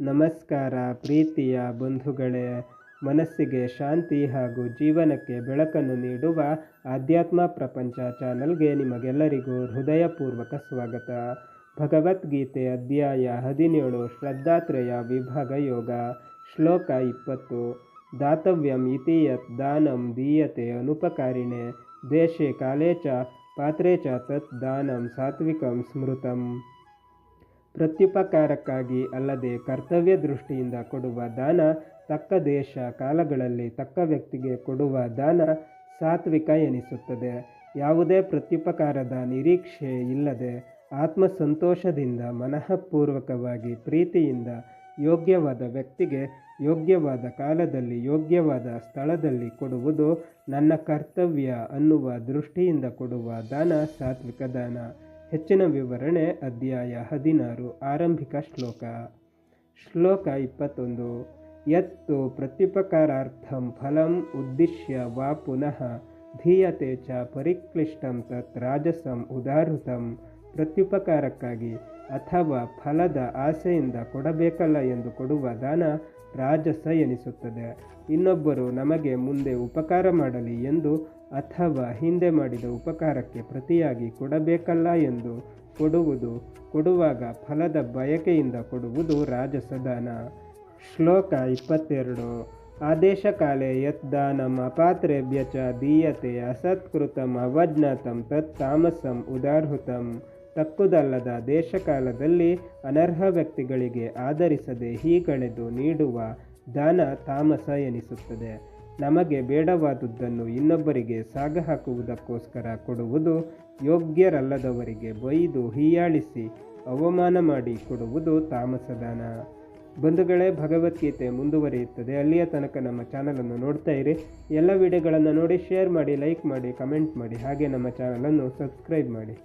ನಮಸ್ಕಾರ ಪ್ರೀತಿಯ ಬಂಧುಗಳೇ, ಮನಸ್ಸಿಗೆ ಶಾಂತಿ ಹಾಗೂ ಜೀವನಕ್ಕೆ ಬೆಳಕನ್ನು ನೀಡುವ ಆಧ್ಯಾತ್ಮ ಪ್ರಪಂಚ ಚಾನಲ್ಗೆ ನಿಮಗೆಲ್ಲರಿಗೂ ಹೃದಯಪೂರ್ವಕ ಸ್ವಾಗತ. ಭಗವದ್ಗೀತೆ ಅಧ್ಯಾಯ ಹದಿನೇಳು, ಶ್ರದ್ಧಾತ್ರಯ ವಿಭಾಗ ಯೋಗ, ಶ್ಲೋಕ ಇಪ್ಪತ್ತು. ದಾತವ್ಯಂ ಇತಿಯತ್ ದಾನಂ ದೀಯತೆ ಅನುಪಕಾರಿಣೆ, ದೇಶೆ ಕಾಲೇ ಚ ಪಾತ್ರೇ ಚ ತತ್ ದಾನಂ ಸಾತ್ವಿಕಂ ಸ್ಮೃತಂ. ಪ್ರತ್ಯುಪಕಾರಕ್ಕಾಗಿ ಅಲ್ಲದೆ ಕರ್ತವ್ಯ ದೃಷ್ಟಿಯಿಂದ ಕೊಡುವ ದಾನ, ತಕ್ಕ ದೇಶ ಕಾಲಗಳಲ್ಲಿ ತಕ್ಕ ವ್ಯಕ್ತಿಗೆ ಕೊಡುವ ದಾನ ಸಾತ್ವಿಕ ಎನಿಸುತ್ತದೆ. ಯಾವುದೇ ಪ್ರತ್ಯುಪಕಾರದ ನಿರೀಕ್ಷೆ ಇಲ್ಲದೆ ಆತ್ಮ ಸಂತೋಷದಿಂದ ಮನಃಪೂರ್ವಕವಾಗಿ ಪ್ರೀತಿಯಿಂದ ಯೋಗ್ಯವಾದ ವ್ಯಕ್ತಿಗೆ ಯೋಗ್ಯವಾದ ಕಾಲದಲ್ಲಿ ಯೋಗ್ಯವಾದ ಸ್ಥಳದಲ್ಲಿ ಕೊಡುವುದು ನನ್ನ ಕರ್ತವ್ಯ ಅನ್ನುವ ದೃಷ್ಟಿಯಿಂದ ಕೊಡುವ ದಾನ ಸಾತ್ವಿಕ ದಾನ. ಹೆಚ್ಚಿನ ವಿವರಣೆ ಅಧ್ಯಾಯ ಹದಿನಾರು ಆರಂಭಿಕ ಶ್ಲೋಕ ಶ್ಲೋಕ ಇಪ್ಪತ್ತೊಂದು ಯತ್ತು ಪ್ರತ್ಯುಪಕಾರಾರ್ಥಂ ಫಲಂ ಉದ್ದಿಶ್ಯ ವಾ ಪುನಃ ಧೀಯತೆ ಚ ಪರಿಕ್ಲಿಷ್ಟಂ ತತ್ ರಾಜಸಂ ಉದಾಹೃತಂ ಪ್ರತ್ಯುಪಕಾರಕ್ಕಾಗಿ ಅಥವಾ ಫಲದ ಆಸೆಯಿಂದ ಕೊಡಬೇಕಲ್ಲ ಎಂದು ಕೊಡುವ ದಾನ ರಾಜಸ ಎನಿಸುತ್ತದೆ. ಇನ್ನೊಬ್ಬರು ನಮಗೆ ಮುಂದೆ ಉಪಕಾರ ಮಾಡಲಿ ಎಂದು ಅಥವಾ ಹಿಂದೆ ಮಾಡಿದ ಉಪಕಾರಕ್ಕೆ ಪ್ರತಿಯಾಗಿ ಕೊಡಬೇಕಲ್ಲ ಎಂದು ಕೊಡುವುದು, ಕೊಡುವಾಗ ಫಲದ ಬಯಕೆಯಿಂದ ಕೊಡುವುದು ರಾಜಸದಾನ ಶ್ಲೋಕ ಇಪ್ಪತ್ತೆರಡು. ಆದೇಶಕಾಲೆ ಯತ್ ದಾನಂ ಅಪಾತ್ರೇಭ್ಯ ಚ ದೀಯತೆ ಅಸತ್ಕೃತಂ ಅವಜ್ಞಾತಂ ತತ್ ತಾಮಸಂ ಉದಾರ್ಹುತಂ. ತಕ್ಕುದಲ್ಲದ ದೇಶಕಾಲದಲ್ಲಿ ಅನರ್ಹ ವ್ಯಕ್ತಿಗಳಿಗೆ ಆಧರಿಸದೆ ಹೀಗಳೆದು ನೀಡುವ ದಾನ ತಾಮಸ ಎನಿಸುತ್ತದೆ. ನಮಗೆ ಬೇಡವಾದುದನ್ನು ಇನ್ನೊಬ್ಬರಿಗೆ ಸಾಗ ಹಾಕುವುದಕ್ಕೋಸ್ಕರ ಕೊಡುವುದು ಯೋಗ್ಯರಲ್ಲದವರಿಗೆ ಬೈದು ಹೀಯಾಳಿಸಿ ಅವಮಾನ ಮಾಡಿ ಕೊಡುವುದು ತಾಮಸದಾನ. ಬಂಧುಗಳೇ, ಭಗವದ್ಗೀತೆ ಮುಂದುವರಿಯುತ್ತದೆ. ಅಲ್ಲಿಯ ತನಕ ನಮ್ಮ ಚಾನಲನ್ನು ನೋಡ್ತಾ ಇರಿ. ಎಲ್ಲ ವಿಡಿಯೋಗಳನ್ನು ನೋಡಿ, ಶೇರ್ ಮಾಡಿ, ಲೈಕ್ ಮಾಡಿ, ಕಮೆಂಟ್ ಮಾಡಿ. ಹಾಗೆ ನಮ್ಮ ಚಾನಲನ್ನು ಸಬ್ಸ್ಕ್ರೈಬ್ ಮಾಡಿ.